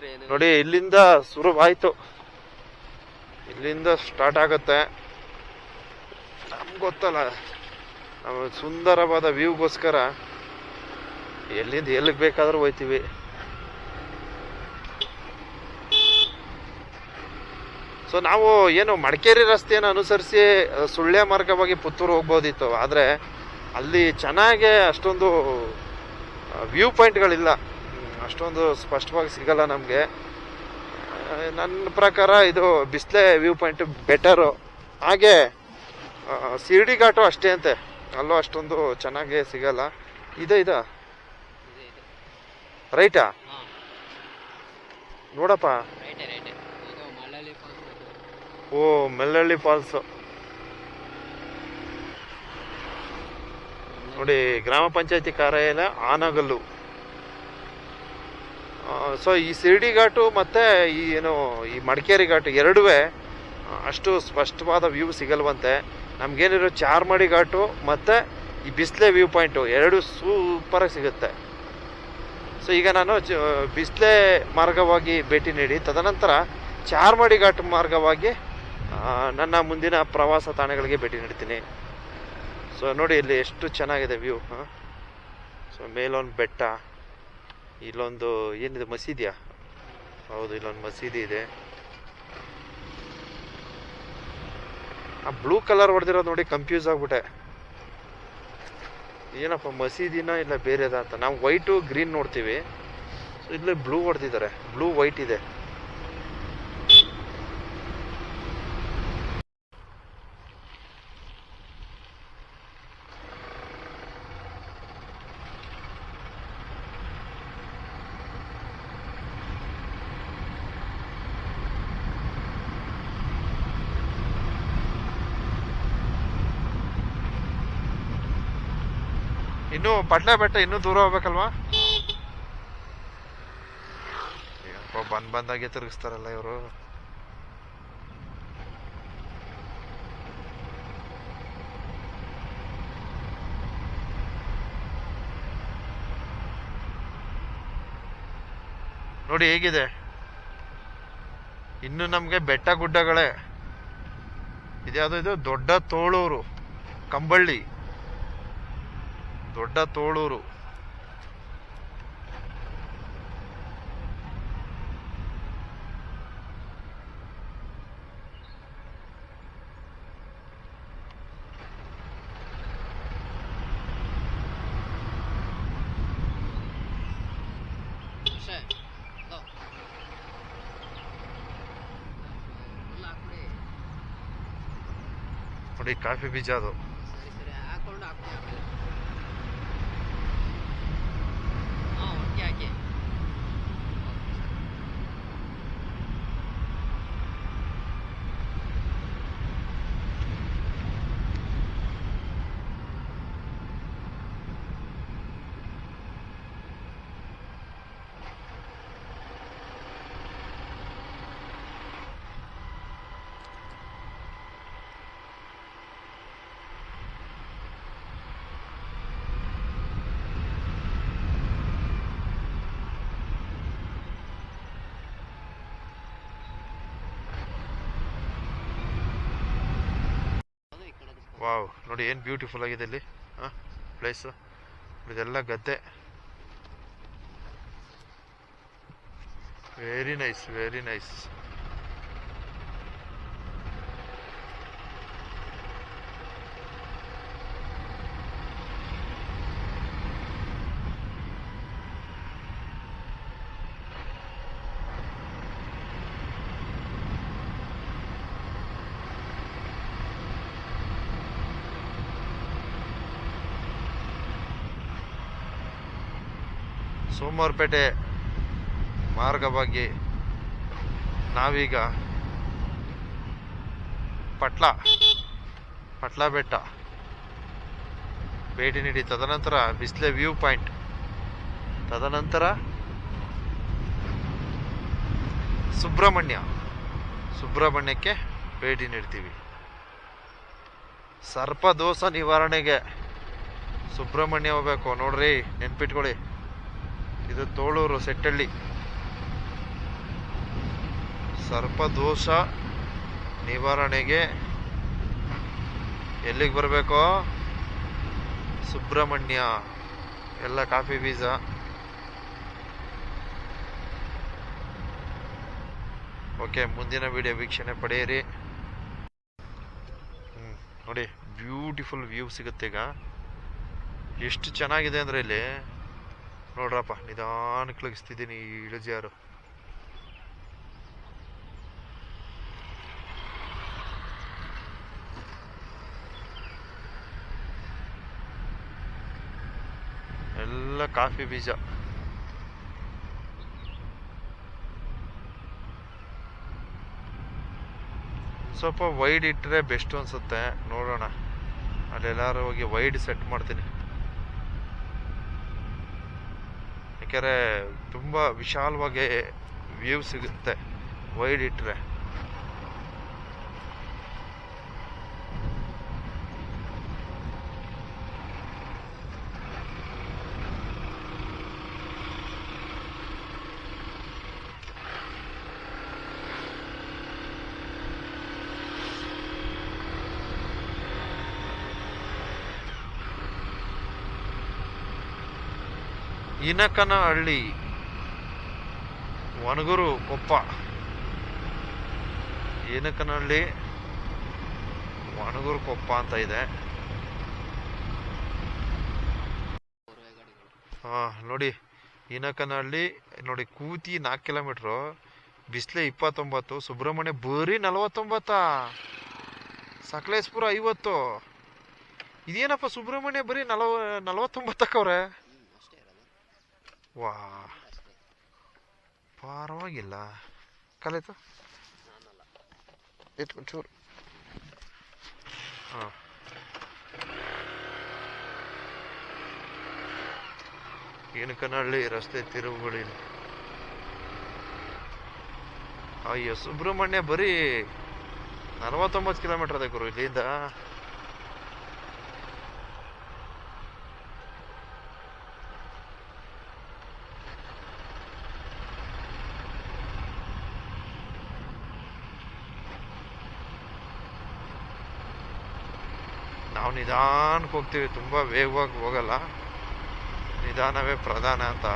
ನೋಡಿ, ಇಲ್ಲಿಂದ ಶುರುವಾಯ್ತು. ಇಲ್ಲಿಂದ ಸ್ಟಾರ್ಟ್ ಆಗುತ್ತೆ. ನಮ್ಗೆ ಗೊತ್ತಲ್ಲ ನಮ್ಮ ಸುಂದರವಾದ ವ್ಯೂಗೋಸ್ಕರ ಎಲ್ಲಿಂದ ಎಲ್ಲಿಗೆ ಬೇಕಾದರೂ ಹೋಯ್ತೀವಿ. ಸೊ ನಾವು ಏನು ಮಡಿಕೇರಿ ರಸ್ತೆಯನ್ನು ಅನುಸರಿಸಿ ಸುಳ್ಯ ಮಾರ್ಗವಾಗಿ ಪುತ್ತೂರು ಹೋಗ್ಬೋದಿತ್ತು. ಆದರೆ, ಅಲ್ಲಿ ಚೆನ್ನಾಗೆ ಅಷ್ಟೊಂದು ವ್ಯೂ ಪಾಯಿಂಟ್ಗಳಿಲ್ಲ ಅಷ್ಟೊಂದು ಸ್ಪಷ್ಟವಾಗಿ ಸಿಗಲ್ಲ ನಮಗೆ. ನನ್ನ ಪ್ರಕಾರ ಇದು ಬಿಸ್ಲೆ ವ್ಯೂ ಪಾಯಿಂಟ್ ಬೆಟರು. ಹಾಗೆ ಶಿರ್ಡಿ ಘಾಟು ಅಷ್ಟೇ ಅಂತೆ. ಅಲ್ಲೂ ಅಷ್ಟೊಂದು ಚೆನ್ನಾಗಿ ಸಿಗಲ್ಲ. ಇದೆ ಇದೆ. ರೈಟಾ? ನೋಡಪ್ಪ. ಓ ಮೆಲ್ಲಳ್ಳಿ ಫಾಲ್ಸು. ನೋಡಿ, ಗ್ರಾಮ ಪಂಚಾಯತಿ ಕಾರ್ಯಾಲಯ ಆನಗಲ್ಲು. ಸೊ ಈ ಶಿರ್ಡಿ ಘಾಟು ಮತ್ತು ಈ ಏನು, ಈ ಮಡಿಕೇರಿ ಘಾಟು ಎರಡೂ ಅಷ್ಟು ಸ್ಪಷ್ಟವಾದ ವ್ಯೂ ಸಿಗಲ್ವಂತೆ. ನಮಗೇನಿರೋ ಚಾರ್ಮಡಿ ಘಾಟು ಮತ್ತು ಈ ಬಿಸ್ಲೆ ವ್ಯೂ ಪಾಯಿಂಟು ಎರಡು ಸೂಪರಾಗಿ ಸಿಗುತ್ತೆ. ಸೊ ಈಗ ನಾನು ಬಿಸ್ಲೆ ಮಾರ್ಗವಾಗಿ ಭೇಟಿ ನೀಡಿ, ತದನಂತರ ಚಾರ್ಮಡಿ ಘಾಟ್ ಮಾರ್ಗವಾಗಿ ನನ್ನ ಮುಂದಿನ ಪ್ರವಾಸ ತಾಣಗಳಿಗೆ ಭೇಟಿ ನೀಡ್ತೀನಿ. ಸೊ ನೋಡಿ ಇಲ್ಲಿ ಎಷ್ಟು ಚೆನ್ನಾಗಿದೆ ವ್ಯೂ ಸೊ ಮೇಲೊಂದು ಬೆಟ್ಟ. ಇಲ್ಲೊಂದು ಏನಿದೆ, ಮಸೀದಿಯಾ? ಹೌದು, ಇಲ್ಲೊಂದು ಮಸೀದಿ ಇದೆ. ಆ ಬ್ಲೂ ಕಲರ್ ಹೊಡೆದಿರೋದು ನೋಡಿ ಕನ್ಫ್ಯೂಸ್ ಆಗ್ಬಿಟ್ಟೆ. ಏನಪ್ಪ, ಮಸೀದಿನ ಇಲ್ಲ ಬೇರೆದ ಅಂತ? ನಾವು ವೈಟು ಗ್ರೀನ್ ನೋಡ್ತೀವಿ. ಸೊ ಇಲ್ಲಿ ಬ್ಲೂ ಹೊಡೆದಿದ್ದಾರೆ. ಬ್ಲೂ ವೈಟ್ ಇದೆ. ಇನ್ನು ಪಟ್ಲ ಬೆಟ್ಟ ಇನ್ನೂ ದೂರ ಹೋಗ್ಬೇಕಲ್ವಾ? ಬಂದ್ ಬಂದಾಗೆ ತಿರುಗಿಸ್ತಾರಲ್ಲ ಇವರು. ನೋಡಿ ಹೇಗಿದೆ? ಇನ್ನು ನಮ್ಗೆ ಬೆಟ್ಟ ಗುಡ್ಡಗಳೇ. ಇದ್ಯಾವುದು ಇದು ದೊಡ್ಡ ತೋಳೂರು, ಕಂಬಳ್ಳಿ. ದೊಡ್ಡ ತೋಳೂರು. ನೋಡಿ ಕಾಫಿ ಬೀಜ ಅದು. ಹಾಂ ಒಟ್ಟಿಗೆ ಹಾಕಿ ಅದು ಈ ಕಡೆದು ವಾವ್ ನೋಡಿ ಏನು ಬ್ಯೂಟಿಫುಲ್ ಆಗಿದೆ ಇಲ್ಲಿ. ಹಾಂ ಪ್ಲೇಸು ಇದೆಲ್ಲ ಗದ್ದೆ. Very nice very nice Somwarpet ಮಾರ್ಗವಾಗಿ ನಾವೀಗ ಪಟ್ಲ ಪಟ್ಲ ಬೆಟ್ಟ ಭೇಟಿ ನೀಡಿ ತದನಂತರ ಬಿಸ್ಲೆ ವ್ಯೂ ಪಾಯಿಂಟ್. ತದನಂತರ ಸುಬ್ರಹ್ಮಣ್ಯ, ಸುಬ್ರಹ್ಮಣ್ಯಕ್ಕೆ ಭೇಟಿ ನೀಡ್ತೀವಿ. ಸರ್ಪದೋಷ ನಿವಾರಣೆಗೆ ಸುಬ್ರಹ್ಮಣ್ಯ ಹೋಗ್ಬೇಕು. ನೋಡ್ರಿ, ನೆನ್ಪಿಟ್ಕೊಳ್ಳಿ. ಇದು ತೋಳೂರು ಸೆಟ್ಟಳ್ಳಿ. ಸರ್ಪದೋಷ ನಿವಾರಣೆಗೆ ಎಲ್ಲಿಗೆ ಬರಬೇಕು? ಸುಬ್ರಹ್ಮಣ್ಯ. ಎಲ್ಲ ಕಾಫಿ ಬೀಜ. ಓಕೆ, ಮುಂದಿನ ವಿಡಿಯೋ ವೀಕ್ಷಣೆ ಪಡೆಯಿರಿ. ಹ್ಞೂ ನೋಡಿ, ಬ್ಯೂಟಿಫುಲ್ ವ್ಯೂ ಸಿಗುತ್ತೆ ಈಗ. ಎಷ್ಟು ಚೆನ್ನಾಗಿದೆ ಅಂದರೆ ಇಲ್ಲಿ ನೋಡ್ರಪ್ಪ ನಿಧಾನಕ್ಕೆ ಲಗಿಸ್ತಿದ್ದೀನಿ ಈ ಇಳಿಜಾರು. ಎಲ್ಲ ಕಾಫಿ ಬೀಜ. ಸ್ವಲ್ಪ ವೈಡ್ ಇಟ್ಟರೆ ಬೆಸ್ಟ್ ಅನ್ಸುತ್ತೆ, ನೋಡೋಣ. ಅಲ್ಲೆಲ್ಲರೂ ಹೋಗಿ ವೈಡ್ ಸೆಟ್ ಮಾಡ್ತೀನಿ. ಯಾಕೆಂದರೆ ತುಂಬ ವಿಶಾಲವಾಗಿ ವ್ಯೂ ಸಿಗುತ್ತೆ. ವೈಡ್ ಇಟ್ಟರೆ ಇನಕನಹಳ್ಳಿ. ವನಗೂರು ಕೊಪ್ಪ. ಇನಕನಹಳ್ಳಿ ವನಗೂರು ಕೊಪ್ಪ ಅಂತ ಇದೆ. ಹಾ, ನೋಡಿ, ಇನಕನಹಳ್ಳಿ, ನೋಡಿ, ಕೂತಿ ನಾಲ್ಕು ಕಿಲೋಮೀಟ್ರು, ಬಿಸಿಲೆ ಇಪ್ಪತ್ತೊಂಬತ್ತು, ಸುಬ್ರಹ್ಮಣ್ಯ ಬರೀ ನಲವತ್ತೊಂಬತ್ತಾ? ಸಕಲೇಶ್ಪುರ ಐವತ್ತು. ಇದೇನಪ್ಪ ಸುಬ್ರಹ್ಮಣ್ಯ ಬರೀ ನಲವ, ನಲವತ್ತೊಂಬತ್ತಕ್ಕವ್ರೆ? ವಾ. ಪರವಾಗಿಲ್ಲ. ಕಲಿತು? ಚೂರು ಹಾಂ. ಏನು ಹಾಂ ಏನಕನಹಳ್ಳಿ ರಸ್ತೆ ತಿರುವುಗಳಿಲ್ಲ. ಅಯ್ಯೋ, ಸುಬ್ರಹ್ಮಣ್ಯ ಬರೀ ನಲವತ್ತೊಂಬತ್ತು ಕಿಲೋಮೀಟರ್ ಅದೇ ಗುರು, ಇಲ್ಲಿಂದ ನಾವು ನಿಧಾನಕ್ಕೆ ಹೋಗ್ತೀವಿ ತುಂಬ ವೇಗವಾಗಿ ಹೋಗಲ್ಲ. ನಿಧಾನವೇ ಪ್ರಧಾನ ಅಂತ.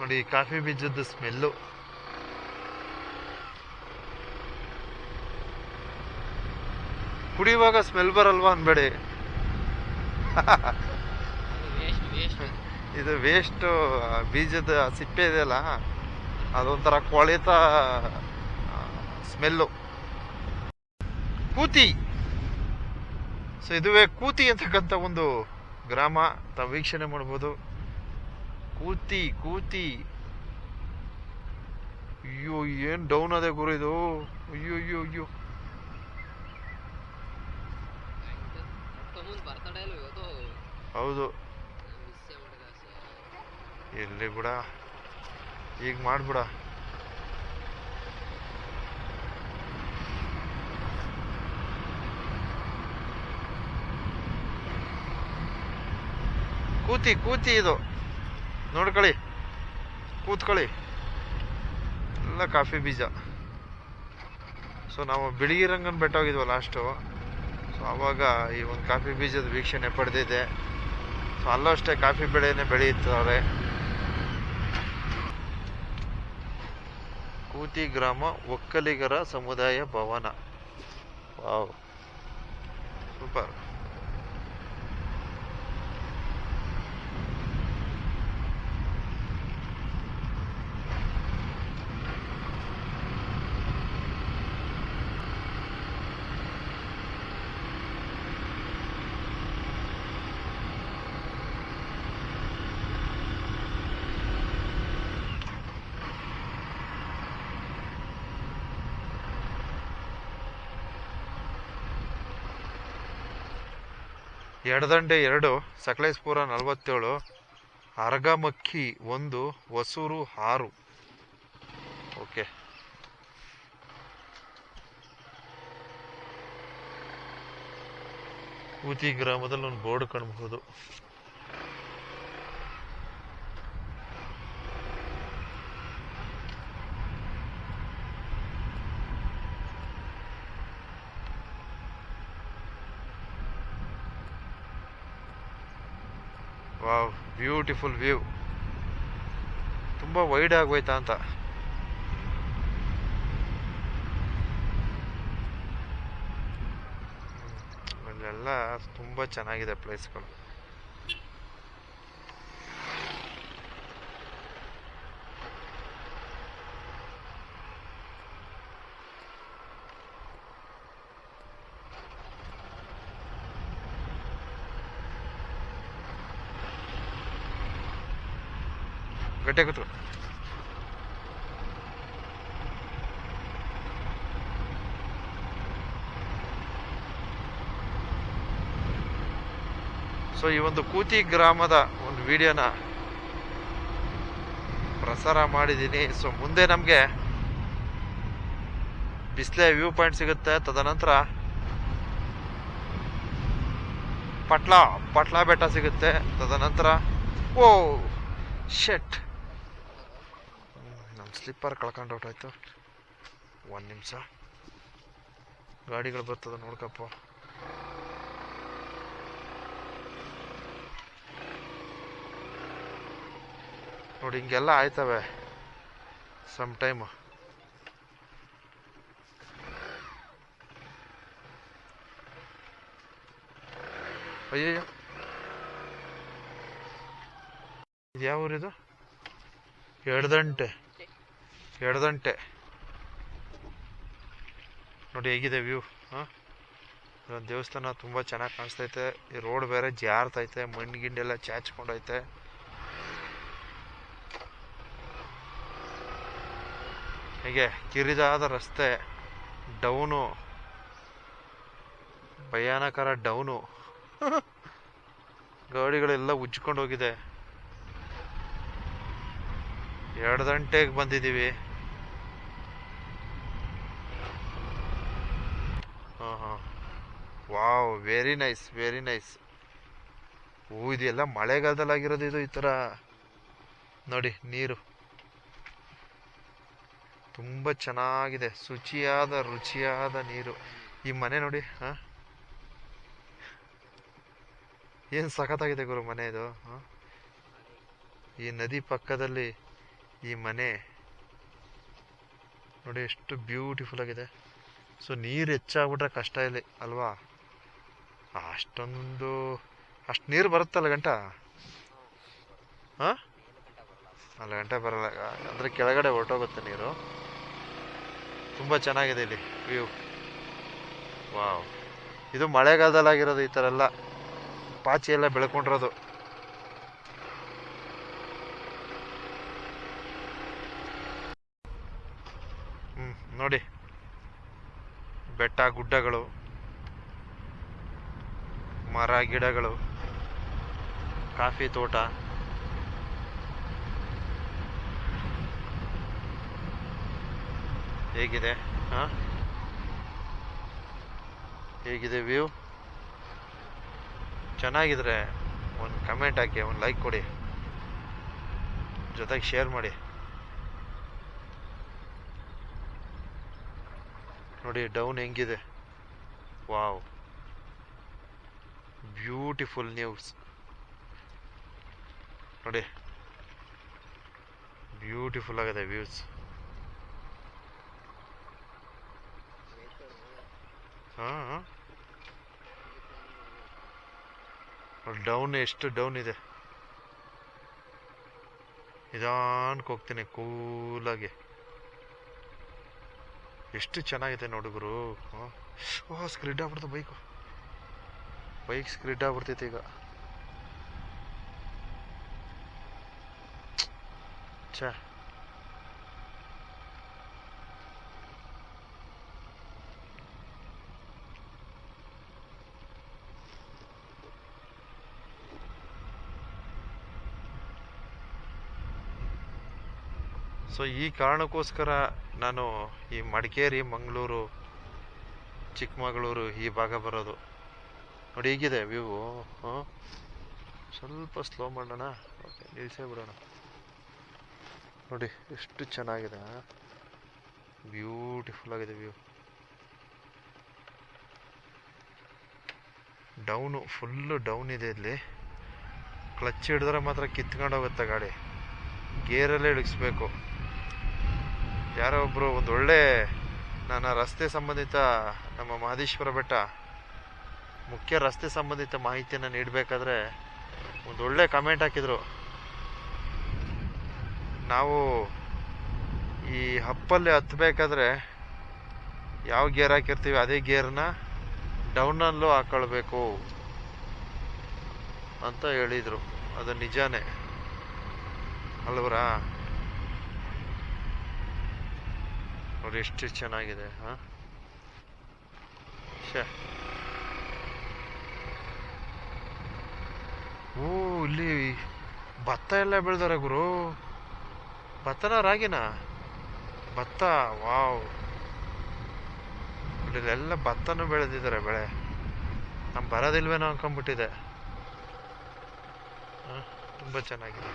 ನೋಡಿ ಕಾಫಿ ಬೀಜದ ಸ್ಮೆಲ್ಲು ಕುಡಿಯುವಾಗ ಸ್ಮೆಲ್ ಬರಲ್ವಾ ಅನ್ಬೇಡಿ. ಇದು ವೇಸ್ಟ್ ಬೀಜದ ಸಿಪ್ಪೆ ಇದೆಯಲ್ಲ, ಅದೊಂಥರ ಕೊಳೆತ ಸ್ಮೆಲ್ಲು ಕೂತಿ. ಸೊ ಇದುವೇ ಕೂತಿ ಅಂತಕ್ಕಂಥ ಒಂದು ಗ್ರಾಮ, ತಾವು ವೀಕ್ಷಣೆ ಮಾಡ್ಬೋದು. ಕೂತಿ ಕೂತಿ. ಅಯ್ಯೋ, ಏನು ಡೌನ್ ಅದೇ ಗುರು ಇದು. ಅಯ್ಯೋ ಅಯ್ಯೋ ಅಯ್ಯೋ. ಹೌದು. ಇಲ್ಲಿ ಬಿಡ? ಈಗ ಮಾಡ್ಬಿಡ. ಕೂತಿ ಕೂತಿ ಇದು. ನೋಡ್ಕೊಳ್ಳಿ. ಕೂತ್ಕೊಳ್ಳಿ. ಎಲ್ಲ ಕಾಫಿ ಬೀಜ. ಸೊ ನಾವು ಬಿಳಿಗಿರಂಗನ್ ಬೆಟ್ಟ ಹೋಗಿದ್ವ ಲಾಸ್ಟು ಸೊ ಆವಾಗ ಈ ಒಂದು ಕಾಫಿ ಬೀಜದ ವೀಕ್ಷಣೆ ಪಡೆದಿದೆ ಸೊ ಅಲ್ಲೂ ಅಷ್ಟೇ ಕಾಫಿ ಬೆಳೆಯೇ ಬೆಳೆಯುತ್ತಾರೆ ಕೂತಿ ಗ್ರಾಮ ಒಕ್ಕಲಿಗರ ಸಮುದಾಯ ಭವನ. ವಾವ್. ಸೂಪರ್. ಎಡದಂಡೆ ಎರಡು ಸಕಲೇಶ್ಪುರ ನಲವತ್ತೇಳು ಅರಗಮಕ್ಕಿ ಒಂದು ಹೊಸೂರು ಆರು. ಓಕೆ. ಕೂತಿ ಗ್ರಾಮದಲ್ಲಿ ಒಂದು ಬೋರ್ಡ್ ಕಾಣಬಹುದು. ವಾವ್ ಬ್ಯೂಟಿಫುಲ್ ವ್ಯೂ ತುಂಬ ವೈಡ್ ಆಗೋಯ್ತಾ ಅಂತ. ಅಲ್ಲೆಲ್ಲ ತುಂಬ ಚೆನ್ನಾಗಿದೆ ಪ್ಲೇಸ್ಗಳು ಗಟ್ಟೆ ಕೂತು ಸೊ ಈ ಒಂದು ಕೂತಿ ಗ್ರಾಮದ ಒಂದು ವಿಡಿಯೋನ ಪ್ರಸಾರ ಮಾಡಿದ್ದೀನಿ. ಸೊ ಮುಂದೆ ನಮಗೆ ಬಿಸ್ಲೆ ವ್ಯೂ ಪಾಯಿಂಟ್ ಸಿಗುತ್ತೆ. ತದನಂತರ ಪಟ್ಲಾ ಪಟ್ಲಾ ಬೆಟ್ಟ ಸಿಗುತ್ತೆ. ತದನಂತರ, ಓ ಶೆಟ್ ಸ್ಲಿಪ್ಪರ್ ಕಳ್ಕೊಂಡು ಆಯಿತು. ಒಂದು ನಿಮಿಷ. ಗಾಡಿಗಳು ಬರ್ತದೆ ನೋಡ್ಕಪ್ಪ. ನೋಡಿ, ಹಿಂಗೆಲ್ಲ ಆಯ್ತವೆ. ಸಮ್ ಟೈಮು ಅಯ್ಯಯ್ಯೋ. ಇದು ಯಾವ ಊರಿದು ಎಡದಂಟೆ ಎಡದಂಟೆ ನೋಡಿ ಹೇಗಿದೆ ವ್ಯೂ, ಹಾಂ? ದೇವಸ್ಥಾನ ತುಂಬ ಚೆನ್ನಾಗಿ ಕಾಣಿಸ್ತೈತೆ. ಈ ರೋಡ್ ಬೇರೆ ಜಾರ್ತೈತೆ ಮಣ್ಣು ಗಿಂಡೆಲ್ಲ ಚಾಚ್ಕೊಂಡೈತೆ. ಹೀಗೆ ಕಿರಿದಾದ ರಸ್ತೆ, ಡೌನು. ಭಯಾನಕರ ಡೌನು. ಗಾಡಿಗಳೆಲ್ಲ ಉಜ್ಕೊಂಡು ಹೋಗಿದೆ ಎರಡು ಗಂಟೆಗೆ ಬಂದಿದ್ದೀವಿ ಹಾಂ ಹಾಂ wow very nice very nice ಓ ಇದೆಲ್ಲ ಮಳೆಗಾಲದಲ್ಲಿ ಆಗಿರೋದು ಇದು ಈ ಥರ ನೋಡಿ, ನೀರು. ತುಂಬ ಚೆನ್ನಾಗಿದೆ, ಶುಚಿಯಾದ, ರುಚಿಯಾದ ನೀರು. ಈ ಮನೆ ನೋಡಿ, ಹಾಂ? ಏನು ಸಖತ್ತಾಗಿದೆ ಗುರು ಮನೆ ಇದು ಈ ನದಿ ಪಕ್ಕದಲ್ಲಿ ಈ ಮನೆ. ನೋಡಿ, ಎಷ್ಟು ಬ್ಯೂಟಿಫುಲ್ ಆಗಿದೆ. ಸೊ ನೀರು ಹೆಚ್ಚಾಗ್ಬಿಟ್ರೆ ಕಷ್ಟ ಇಲ್ಲಿ, ಅಲ್ವಾ? ಅಷ್ಟೊಂದು, ಅಷ್ಟು ನೀರು ಬರುತ್ತಲ್ಲ ಗಂಟ? ಹಾಂ? ಅಲ್ಲ, ಗಂಟೆ ಬರಲ್ಲ. ಅಂದರೆ ಕೆಳಗಡೆ ಹೊರಟೋಗುತ್ತೆ ನೀರು. ತುಂಬ ಚೆನ್ನಾಗಿದೆ ಇಲ್ಲಿ, ವ್ಯೂ. ವಾವ್. ಇದು ಮಳೆಗಾಲದಲ್ಲಿ ಆಗಿರೋದು ಈ ಥರ ಎಲ್ಲ ಪಾಚಿ ಎಲ್ಲ ಬೆಳ್ಕೊಂಡಿರೋದು. ಹ್ಞೂ ನೋಡಿ. ಬೆಟ್ಟ, ಗುಡ್ಡಗಳು. ಮರ, ಗಿಡಗಳು, ಕಾಫಿ ತೋಟ. ಹೇಗಿದೆ? ಹಾ? ಹೇಗಿದೆ ವ್ಯೂ? ಚೆನ್ನಾಗಿದ್ರೆ ಒಂದು ಕಮೆಂಟ್ ಹಾಕಿ, ಒಂದು ಲೈಕ್ ಕೊಡಿ. ಜೊತೆಗೆ ಶೇರ್ ಮಾಡಿ. ನೋಡಿ ಡೌನ್ ಹೆಂಗಿದೆ? ವಾವ್ ಬ್ಯೂಟಿಫುಲ್ ನ್ಯೂಸ್ ನೋಡಿ. ಬ್ಯೂಟಿಫುಲ್ ಆಗಿದೆ ವ್ಯೂಸ್ ಹಾಂ ಡೌನ್ ಎಷ್ಟು ಡೌನ್ ಇದೆ. ನಿಧಾನಕ್ಕೆ ಹೋಗ್ತೀನಿ ಕೂಲಾಗಿ ಎಷ್ಟು ಚೆನ್ನಾಗಿದೆ ನೋಡುಗರು ಓಹ್ ಸ್ಕ್ರಿಡ್ ಆಗ್ಬಿಡ್ತು ಬೈಕು ಬೈಕ್ ಸ್ಕ್ರಿಡ್ ಆಗ್ಬಿಡ್ತೈತೆ ಈಗ. ಛೇ. ಸೊ ಈ ಕಾರಣಕ್ಕೋಸ್ಕರ ನಾನು ಈ ಮಡಿಕೇರಿ, ಮಂಗಳೂರು, ಚಿಕ್ಕಮಗಳೂರು ಈ ಭಾಗ ಬರೋದು. ನೋಡಿ, ಹೀಗಿದೆ ವ್ಯೂ ಹಾಂ ಸ್ವಲ್ಪ ಸ್ಲೋ ಮಾಡೋಣ. ಓಕೆ ನಿಲ್ಸೇ ಬಿಡೋಣ. ನೋಡಿ, ಎಷ್ಟು ಚೆನ್ನಾಗಿದೆ ಬ್ಯೂಟಿಫುಲ್ ಆಗಿದೆ ವ್ಯೂ ಡೌನು ಫುಲ್ಲು ಡೌನ್ ಇದೆ ಇಲ್ಲಿ. ಕ್ಲಚ್ ಹಿಡಿದ್ರೆ ಮಾತ್ರ ಕಿತ್ಕೊಂಡು ಹೋಗುತ್ತೆ ಗಾಡಿ. ಗೇರಲ್ಲೇ ಇಳಿಸ್ಬೇಕು. ಯಾರೋ ಒಬ್ಬರು ಒಂದು ಒಳ್ಳೆ, ನನ್ನ ರಸ್ತೆ ಸಂಬಂಧಿತ ನಮ್ಮ ಮಹದೇಶ್ವರ ಬೆಟ್ಟ ಮುಖ್ಯ ರಸ್ತೆ ಸಂಬಂಧಿತ ಮಾಹಿತಿಯನ್ನು ನೀಡಬೇಕಾದ್ರೆ ಒಂದು ಒಳ್ಳೆ ಕಮೆಂಟ್ ಹಾಕಿದರು. ನಾವು ಈ ಹಪ್ಪಲ್ಲಿ ಹತ್ತಬೇಕಾದ್ರೆ ಯಾವ ಗೇರ್ ಹಾಕಿರ್ತೀವಿ ಅದೇ ಗೇರ್ನ ಡೌನಲ್ಲೂ ಹಾಕೊಳ್ಬೇಕು ಅಂತ ಹೇಳಿದರು. ಅದು ನಿಜಾನೇ. ಅಲ್ವರಾ? ನೋಡಿ ಎಷ್ಟು ಚೆನ್ನಾಗಿದೆ, ಹಾಂ? ಶ್ಯಾ. ಓ ಇಲ್ಲಿ ಭತ್ತ ಎಲ್ಲ ಬೆಳೆದಾರೆ ಗುರು. ಭತ್ತನ ರಾಗಿನ? ಭತ್ತ ವಾವ್. ಇಲ್ಲೆಲ್ಲ ಭತ್ತನೂ ಬೆಳೆದಿದ್ದಾರೆ ಬೆಳೆ. ನಮ್ ಬರೋದಿಲ್ವೇನೋ ಅನ್ಕೊಂಡ್ಬಿಟ್ಟಿದೆ. ಹ, ತುಂಬಾ ಚೆನ್ನಾಗಿದೆ.